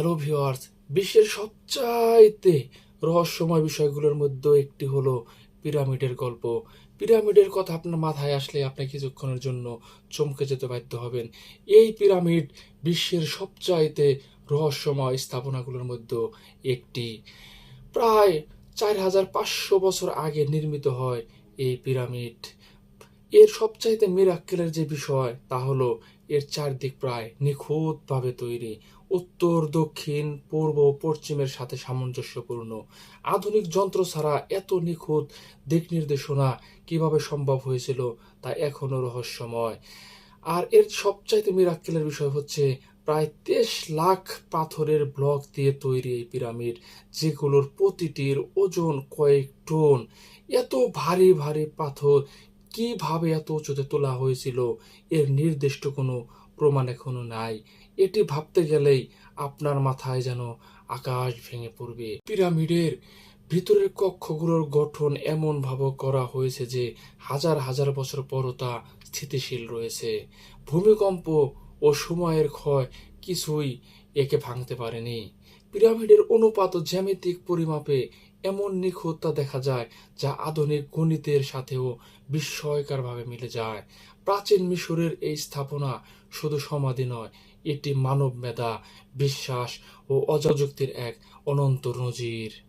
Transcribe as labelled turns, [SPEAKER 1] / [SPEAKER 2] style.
[SPEAKER 1] Hello viewers বিশ্বের সবচাইতে রহস্যময় বিষয়গুলোর মধ্যে একটি হলো পিরামিডের গল্প। পিরামিডের কথা আপনার মাথায় আসলে আপনি কিছুক্ষণের জন্য চমকে যেতে বাধ্য হবেন। এই পিরামিড বিশ্বের সবচাইতে রহস্যময় স্থাপনাগুলোর মধ্যে একটি। প্রায় চার হাজার পাঁচশো বছর আগে নির্মিত হয় এই পিরামিড। এর সবচাইতে মিরাক্কেলের যে বিষয়, তা হলো এর চারদিক প্রায় নিখুঁতভাবে তৈরি। উত্তর, দক্ষিণ, পূর্ব, পশ্চিমের সাথে সামঞ্জস্যপূর্ণ। আধুনিক যন্ত্র ছাড়া এত নিখুঁত দিক নির্দেশনা কীভাবে সম্ভব হয়েছিল, তা এখনও রহস্যময়। আর এর সবচাইতে মিরাক্কেলের বিষয় হচ্ছে, প্রায় তেইশ লাখ পাথরের ব্লক দিয়ে তৈরি এই পিরামিড যেগুলোর প্রতিটির ওজন কয়েক টন। এত ভারী ভারী পাথর কীভাবে এত উঁচুতে তোলা হয়েছিল? এর নির্দিষ্ট কোনো প্রমাণ এখনও নাই। এটি ভাবতে গেলেই আপনার মাথায় যেন আকাশ ভেঙে পড়বে। পিরামিডের ভিতরের কক্ষগুলোর গঠন এমন ভাবে করা হয়েছে যে হাজার হাজার বছর পরও তা স্থিতিশীল রয়েছে। ভূমিকম্প ও সময়ের ক্ষয় কিছুই একে ভাঙতে পারেনি। পিরামিডের অনুপাত জ্যামিতিক পরিমাপে এমন নিখুঁততা দেখা যায় যা আধুনিক গণিতের সাথেও বিস্ময়করভাবে মিলে যায়। প্রাচীন মিশরের এই স্থাপনা শুধু সমাধি নয়, এটি মানব মেধা বিশ্বাস ও অযযুক্তির এক অনন্ত নজির।